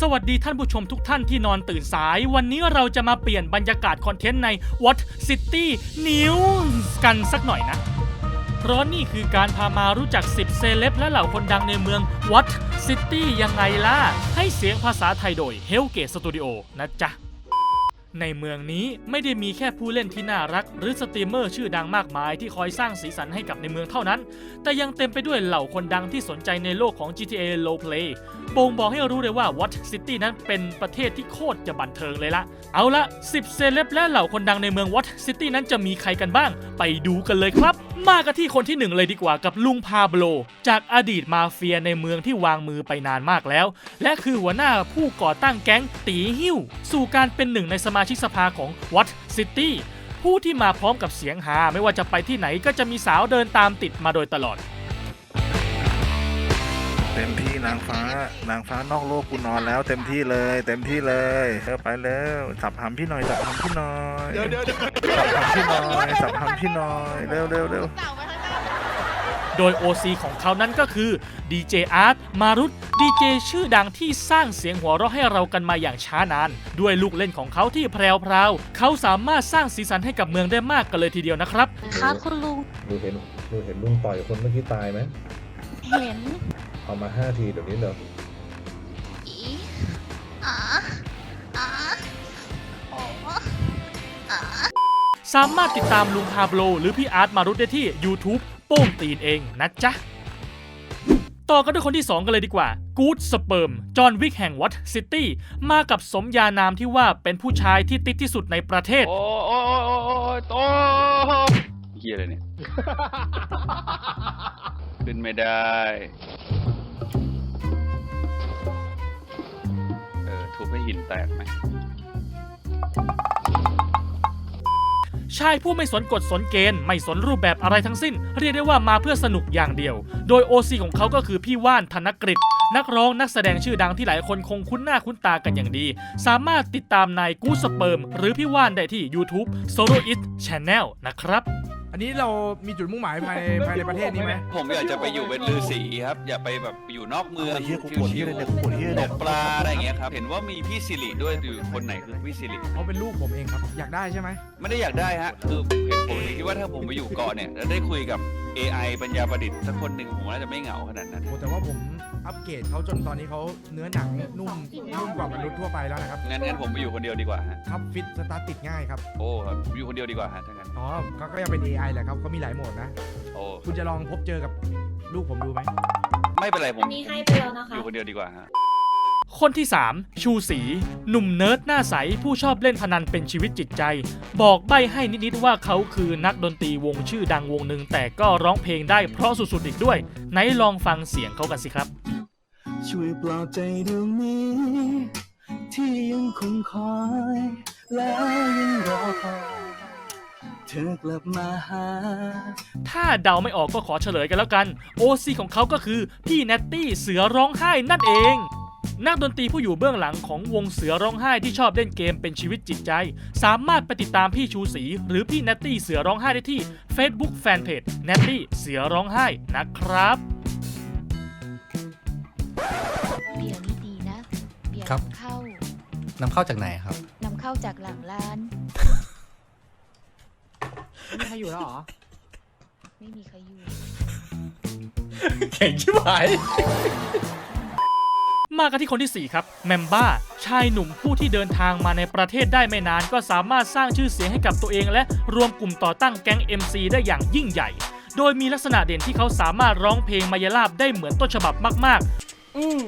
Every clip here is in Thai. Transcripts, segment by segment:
สวัสดีท่านผู้ชมทุกท่านที่นอนตื่นสาย วันนี้เราจะมาเปลี่ยนบรรยากาศคอนเทนต์ใน What City News กันสักหน่อยนะ เพราะนี่คือการพามารู้จัก 10 เซเลบและเหล่าคนดังในเมือง What City ยังไงล่ะ ให้เสียงภาษาไทยโดย Hellgate Studio นะจ๊ะ ในเมืองนี้ไม่ได้มีแค่ผู้เล่นที่น่ารัก หรือสตรีมเมอร์ชื่อดังมากมายที่คอยสร้างสีสันให้กับในเมืองเท่านั้น แต่ยังเต็มไปด้วยเหล่าคนดังที่สนใจในโลกของ GTA Low Play บ่งบอกให้รู้เลยว่า What City นั้นเป็นประเทศที่โคตรจะบันเทิงเลยละ เอาละ 10 เซเลบและเหล่าคนดังในเมือง What City นั้นจะมีใครกันบ้าง ไปดูกันเลยครับ มากันที่คนที่หนึ่งเลยดีกว่ากับลุงพาโบโล จากอดีตมาเฟียในเมืองที่วางมือไปนานมากแล้ว และคือหัวหน้าผู้ก่อตั้งแก๊งตีหิ้ว สู่การเป็นหนึ่งในสมาชิกสภาของวัตซิตี้ผู้ที่มาพร้อมกับเสียงฮาไม่ว่าจะไปที่ไหนก็จะมีสาวเดินตามติดมาโดยตลอด เต็มที่นางฟ้านางฟ้านอกโลกกูนอนแล้ว เต็มที่เลย เต็มที่เลยเออไปแล้วสับหำพี่หน่อยสับหำพี่หน่อยเดี๋ยวเดี๋ยวสับหำพี่หน่อยสับหำพี่หน่อยเร็วเร็วเร็วโดย OC ของเขานั้นก็คือ DJ Art มารุตดีเจชื่อดังที่สร้างเสียงหัวเราะให้เรากันมาอย่างช้านาน ด้วยลูกเล่นของเขาที่แพรวๆเขาสามารถสร้างสีสันให้กับเมืองได้มากกันเลยทีเดียวนะครับครับคุณลุงหนูเห็นหนูเห็นลุงต่อยคนเมื่อกี้ตายไหมเห็น เอามาห้าทีเดี๋ยวนี้เดี๋ยวอีอ๋ออ๋อโอ้อ๋อ สามารถติดตามลุงพาโบลหรือพี่อาร์ตมารุตได้ที่ YouTube โป้งตีนเองนะจ๊ะ ต่อกันด้วยคนที่ 2 กันเลยดีกว่า กู๊ดสเปิร์ม จอห์นวิกแห่งวัตซิตี้ มากับสมญานามที่ว่าเป็นผู้ชายที่ติดที่สุดในประเทศ โอ้ยโอ้ยโอ้ยโอ้ยโอ้ยเฮียอะไรเนี่ย ขึ้นไม่ได้ เออทุบให้หินแตกไหมชายผู้ไม่สนกฎสนเกณฑ์ไม่สนรูปแบบอะไรทั้งสิ้น เรียกได้ว่ามาเพื่อสนุกอย่างเดียว โดย OC ของเขาก็คือพี่ว่านธนกฤษนักร้องนักแสดงชื่อดังที่หลายคนคงคุ้นหน้าคุ้นตากันอย่างดี สามารถติดตามนายกูสเปิร์ม หรือพี่ว่านได้ที่ YouTube Solo It Channel นะครับ อันนี้เรามีจุดมุ่งหมายภายในภายในประเทศนี้ไหมผมอยากจะไปอยู่เป็นฤาษีครับ อย่าไปแบบอยู่นอกเมืองไอ้เหี้ยกูปวดเหี้ยเลยเนี่ยกูปวดเหี้ยตเนี่ยกปลาอะไรอย่างเงี้ยครับ เห็นว่ามีพี่สิริด้วยอยู่คนไหนคือพี่สิริเขาเป็นลูกผมเองครับ อยากได้ใช่ไหมไม่ได้อยากได้ฮะ คือเห็นผมคิดว่าถ้าผมไปอยู่เกาะเนี่ยแล้วได้คุยกับ AI ปัญญาประดิษฐ์สักคนหนึ่งผมน่าจะไม่เหงาขนาดนั้น โอ้แต่ว่าผม อัปเกรดเขาจนตอนนี้เขาเนื้อหนังนุ่มนุ่มกว่ามนุษย์ทั่วไปแล้วนะครับ งั้นงั้นผมไปอยู่คนเดียวดีกว่าฮะ ครับฟิตสตาร์ทติดง่ายครับ โอ้ครับอยู่คนเดียวดีกว่าฮะถ้างั้น อ๋อเขาก็ยังเป็น AI แหละครับเขามีหลายโหมดนะ โอ้ คุณจะลองพบเจอกับลูกผมดูไหม ไม่เป็นไรผมนี่ให้ไปแล้วนะอคะ ยู่คนเดียวดีกว่าฮะ คนที่ 3 ชูศรีหนุ่มเนิร์ดหน้าใส ผู้ชอบเล่นพนันเป็นชีวิตจิตใจ บอกใบ้ให้นิด ๆ ว่าเขาคือนักดนตรีวงชื่อดังวงหนึ่งแต่ก็ร้องเพลงได้เพราะสุด ๆ อีกด้วย ไหนลองฟังเสียงเขากันสิครับ ช่วยปลอบใจดวงนี้ ที่ยังคงคอย และยังรอคอยเธอกลับมาหา ถ้าเดาไม่ออกก็ขอเฉลยกันแล้วกัน OC ของเขาก็คือพี่แนตตี้เสือร้องไห้นั่นเอง นักดนตรีผู้อยู่เบื้องหลังของวงเสือร้องไห้ที่ชอบเล่นเกมเป็นชีวิตจิตใจ สามารถไปติดตามพี่ชูศรีหรือพี่แนตตี้เสือร้องไห้ได้ที่ Facebook Fanpage แนตตี้เสือร้องไห้นะครับ ยร์ครับ นำเข้านำเข้าจากไหนครับ นำเข้าจากหลังร้าน ไม่มีใครอยู่แล้วเหรอ ไม่มีใครอยู่เก่งชิบหาย มากันที่คนที่ 4 ครับ แมมบ้า ชายหนุ่มผู้ที่เดินทางมาในประเทศได้ไม่นาน ก็สามารถสร้างชื่อเสียงให้กับตัวเองและรวมกลุ่มต่อตั้งแก๊ง MC ได้อย่างยิ่งใหญ่ โดยมีลักษณะเด่นที่เขาสามารถร้องเพลงมายาลาบได้เหมือนต้นฉบับมาก ๆ อืม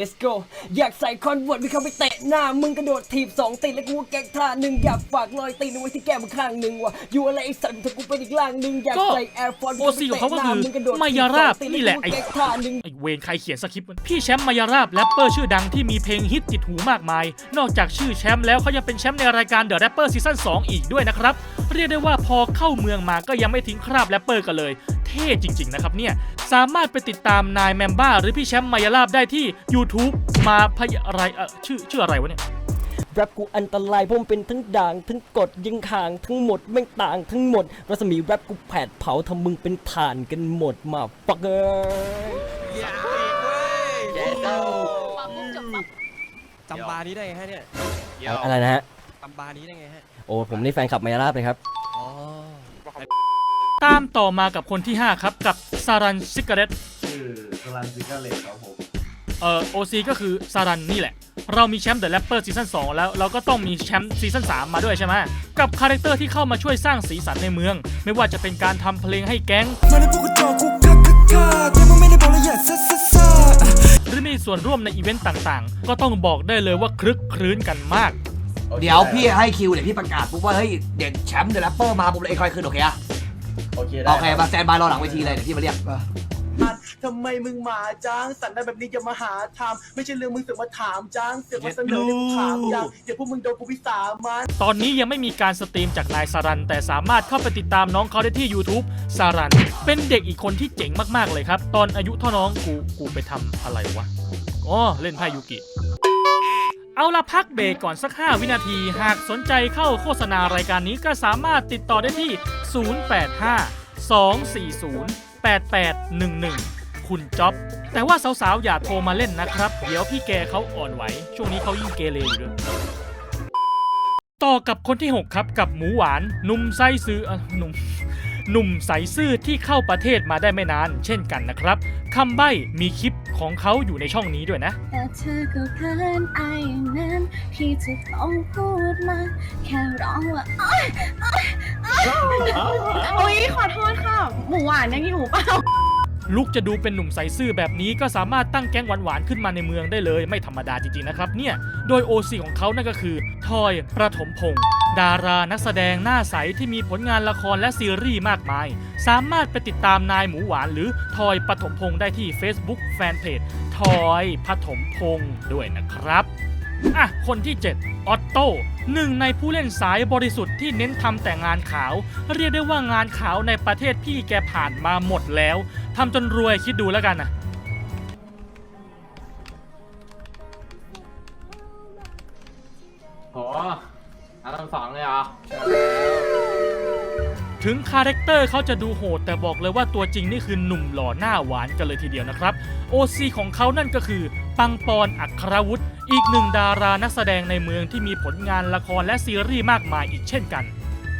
let's go อยากใส่คอนเวิร์ตไปเข้าไปเตะหน้า มึงกระโดดถีบสองตีนแล้วกูก็แกล้งท่าหนึ่งอยากฝากรอยตีนเอาไว้ที่แก้มข้างหนึ่งว่ะอยู่อะไรไอ้สัตว์ถ้ากูเป็นอีกล่างหนึ่งอยากก็ใส่แอร์ฟอร์โอซีของเขาก็คือมายาราบนี่แหละไอ้ไอ้ท่าหนึ่งไอเวนใครเขียนสคริปต์มันพี่แชมป์มายาราบแรปเปอร์ชื่อดังที่มีเพลงฮิตติดหูมากมาย นอกจากชื่อแชมป์แล้วเขายังเป็นแชมป์ในรายการ The Rapper Season 2อีกด้วยนะครับเรียกได้ว่าพอเข้าเมืองมาก็ยังไม่ทิ้งคราบแรปเปอร์กันเลยเท่จริง ๆนะครับเนี่ยสามารถไปติดตามนายแมมบ้าหรือพี่แชมป์มายาราบได้ที่ YouTube มาพยอะไรเออชื่อชื่ออะไรวะเนี่ยแรปกูอันตรายเพราะมันเป็นทั้งด่างทั้งกดยิงห่างทั้งหมดแม่งต่างทั้งหมด รัศมีแรปกูแผดเผาทำมึงเป็นฐานกันหมดมาฟักเกอร์จำบาร์นี้ได้ไงฮะเนี่ยเดี๋ยวอะไรนะฮะจำบาร์นี้ได้ไงฮะ โอ้ผมนี่แฟนคลับมายาลาบเลยครับ อ๋อ ตามต่อมากับคนที่ 5 ครับ กับซารันซิกเรตชื่อสลันซิกาเลตครับผม เอ่อโอซีก็คือซารันนี่แหละ เรามีแชมป์เดอะแรปเปอร์ซีซั่น2แล้วเราก็ต้องมีแชมป์ซีซั่น3มาด้วยใช่ไหมกับคาแรคเตอร์ที่เข้ามาช่วยสร้างสีสันในเมือง ไม่ว่าจะเป็นการทำเพลงให้แก๊งหรือมีส่วนร่วมในอีเวนต์ต่างๆ ก็ต้องบอกได้เลยว่าคลึกครื้นกันมาก เดี๋ยวพี่ให้คิวเดี๋ยวพี่ประกาศปุ๊บว่าเฮ้ยเด็กแชมป์เดอะแรปเปอร์มาปุ๊บเลยไอ้คอยขึ้นโอเคอะโอเคได้โอเคมาแซนบายรอหลังเวทีเลยเดี๋ยวพี่มาเรียก ทำไมมึงมาจ้างสันได้แบบนี้จะมาหาทำไม่ใช่เรื่องมึงเสือกมาถามจ้างเสือกมาเสนอเรื่องถามยังเดี๋ยวพวกมึงโดนกูวิสามันตอนนี้ยังไม่มีการสตรีมจากนายสารัน แต่สามารถเข้าไปติดตามน้องเขาได้ที่ YouTube สารัน เป็นเด็กอีกคนที่เจ๋งมากๆเลยครับ ตอนอายุเท่าน้องกูกูไปทำอะไรวะอ๋อเล่นไพ่ยูกิ เอาละพักเบรกก่อนสัก 5 วินาที หากสนใจเข้าโฆษณารายการนี้ก็สามารถติดต่อได้ที่ 085 240 8811 คุณจ๊อบ แต่ว่าสาวๆ อย่าโทรมาเล่นนะครับ เดี๋ยวพี่แกเขาอ่อนไหว ช่วงนี้เขายิ่งเกเรอยู่ด้วยต่อกับคนที่ 6 ครับกับหมูหวานหนุ่มไส้ซื้ออ่อหนุ่มหนุ่มใสซื่อที่เข้าประเทศมาได้ไม่นาน เช่นกันนะครับคำใบ้มีคลิปของเขาอยู่ในช่องนี้ด้วยนะแต่เธอก็เกินไอนั้นพี่จะต้องพูดมาแค่ร้องว่า อ๊ยโอ๊ยขอโทษค่ะ หมูหวานยังอยู่เปล่าลุกจะดูเป็นหนุ่มใสซื่อแบบนี้ก็สามารถตั้งแก๊งหวานๆขึ้นมาในเมืองได้เลย ไม่ธรรมดาจริงๆนะครับเนี่ย โดย OC ของเขานั่นก็คือ ทอยประถมพงศ์ดารานักแสดงหน้าใสที่มีผลงานละครและซีรีส์มากมาย สามารถไปติดตามนายหมูหวานหรือทอยปฐมพงศ์ได้ที่ Facebook Fanpage ทอยปฐมพงศ์ด้วยนะครับ อะ คนที่ 7 ออตโต้หนึ่งในผู้เล่นสายบริสุทธิ์ที่เน้นทำแต่งานขาว เรียกได้ว่างานขาวในประเทศพี่แกผ่านมาหมดแล้วทำจนรวยคิดดูแล้วกันนะโหอันทั้งสองเลยเหรอถึงคาแรคเตอร์เขาจะดูโหด แต่บอกเลยว่าตัวจริงนี่คือหนุ่มหล่อหน้าหวานกันเลยทีเดียวนะครับ OC ของเขานั่นก็คือ ปังปอนอัครวุฒิ อีกหนึ่งดารานักแสดงในเมืองที่มีผลงานละครและซีรีส์มากมายอีกเช่นกัน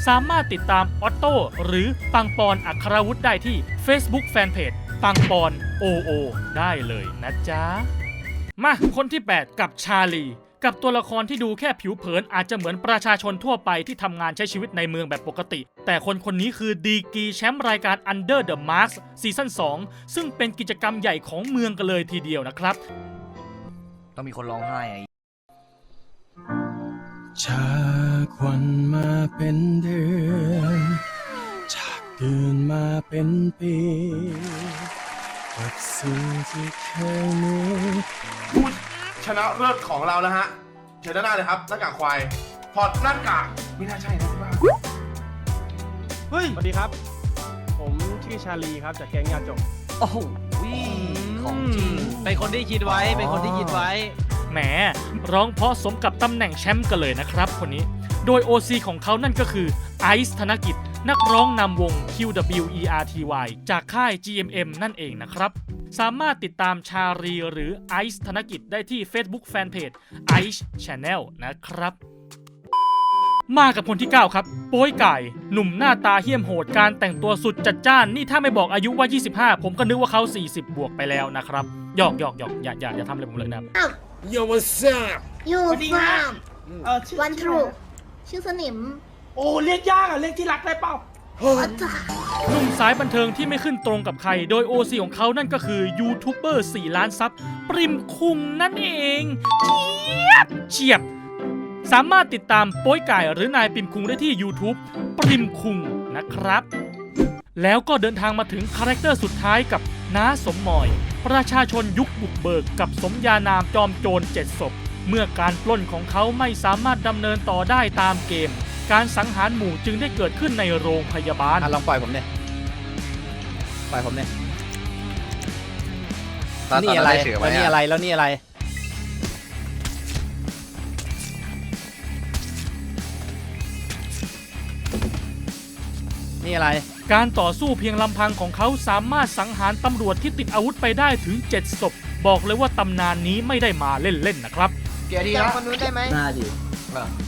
สามารถติดตามออตโต้หรือปังปอนอัครวุฒิได้ที่ Facebook Fanpage ปังปอนโอโอได้เลยนะจ๊ะ มาคนที่ 8 กับชาลี กับตัวละครที่ดูแค่ผิวเผินอาจจะเหมือนประชาชนทั่วไปที่ทำงานใช้ชีวิตในเมืองแบบปกติ แต่คนคนนี้คือดีกีแชมป์รายการ Under the Mask ซีซั่น2ซึ่งเป็นกิจกรรมใหญ่ของเมืองกันเลยทีเดียวนะครับ ต้องมีคนร้องไห้ไอ้จากวันมาเป็นเดือนจากเดือนมาเป็นปีกับสิ่งที่เคยมีผู้ชนะเลิศของเรานะฮะเชิญด้านหน้าเลยครับหน้ากากควายถอดหน้ากากไม่น่าใช่นะพี่ว่าเฮ้ย สวัสดีครับ ผมชื่อชาลีครับจากแก๊งยาจก โอ้โห ของจริงเป็นคนที่คิดไว้ เป็นคนที่คิดไว้ แหมร้องเพราะสมกับตำแหน่งแชมป์กันเลยนะครับคนนี้ โดย OC ของเขานั่นก็คือไอซ์ธนกิจ นักร้องนำวง QWERTY จากค่าย GMM นั่นเองนะครับ สามารถติดตามชารีหรือไอซ์ธนกิจได้ที่ Facebook Fanpage Ice Channel นะครับ มากับคนที่ 9 ครับ โป้ยไก่ หนุ่มหน้าตาเหี้ยมโหดการแต่งตัวสุดจัดจ้าน นี่ถ้าไม่บอกอายุว่า 25 ผมก็นึกว่าเขา 40 บวกไปแล้วนะครับหยอกหยอกหยอกอย่าอย่าอย่าทำอะไรผมเลยนะครับ Yo what's up อยู่ฟาร์มวันทรูชื่อสนิมโอ้เรียกยากอะเรียกที่รักได้เปล่าหนุ่มสายบันเทิงที่ไม่ขึ้นตรงกับใคร โดย OC ของเขานั่นก็คือยูทูบเบอร์4ล้านซับปริมคุงนั่นเองเฉียบเฉียบ สามารถติดตามโป้ยไก่หรือนายปริมคุงได้ที่ YouTube ปริมคุงนะครับ แล้วก็เดินทางมาถึงคาแรคเตอร์สุดท้ายกับน้าสมมอย ประชาชนยุคบุกเบิกกับสมญานามจอมโจรเจ็ดศพ เมื่อการปล้นของเขาไม่สามารถดำเนินต่อได้ตามเกม การสังหารหมู่จึงได้เกิดขึ้นในโรงพยาบาล อะลองปล่อยผมเนี่ยปล่อยผมเนี่ยนี่อะไรแล้วนี่อะไรแล้วนี่อะไร นี่อะไร การต่อสู้เพียงลำพังของเขาสามารถสังหารตำรวจที่ติดอาวุธไปได้ถึง 7 ศพ บอกเลยว่าตำนานนี้ไม่ได้มาเล่นๆนะครับกี่นาทีแล้วคนนู้นได้ไหมน่าดี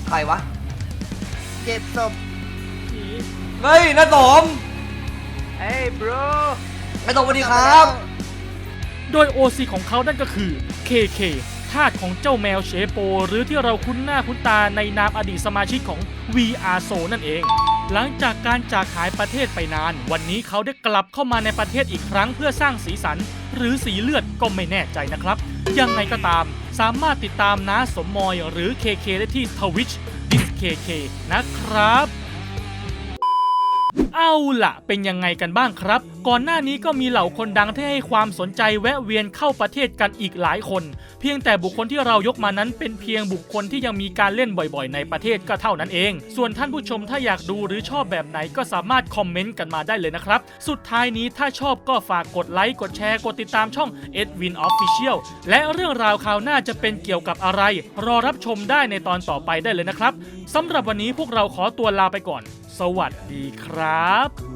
ใครวะเก็บศพเฮ้ยน้าสมเฮ้ย bro น้าสมสวัสดีครับ โดย OC ของเขานั่นก็คือ KK ทาสของเจ้าแมวเชโป หรือที่เราคุ้นหน้าคุ้นตาในนามอดีตสมาชิกของ VR s o นั่นเอง หลังจากการจากหายประเทศไปนาน วันนี้เขาได้กลับเข้ามาในประเทศอีกครั้งเพื่อสร้างสีสัน หรือสีเลือดก็ไม่แน่ใจนะครับ ยังไงก็ตาม สามารถติดตามน้าสมมอยหรือ KK ได้ที่ทวิชดิสเคเคนะครับ เอาละเป็นยังไงกันบ้างครับ ก่อนหน้านี้ก็มีเหล่าคนดังที่ให้ความสนใจแวะเวียนเข้าประเทศกันอีกหลายคน เพียงแต่บุคคลที่เรายกมานั้นเป็นเพียงบุคคลที่ยังมีการเล่นบ่อยๆ ในประเทศก็เท่านั้นเอง ส่วนท่านผู้ชมถ้าอยากดูหรือชอบแบบไหนก็สามารถคอมเมนต์กันมาได้เลยนะครับ สุดท้ายนี้ถ้าชอบก็ฝากกดไลค์ กดแชร์ กดติดตามช่อง Edwin Official และเรื่องราวข่าวหน้าจะเป็นเกี่ยวกับอะไร รอรับชมได้ในตอนต่อไปได้เลยนะครับสำหรับวันนี้พวกเราขอตัวลาไปก่อน สวัสดีครับ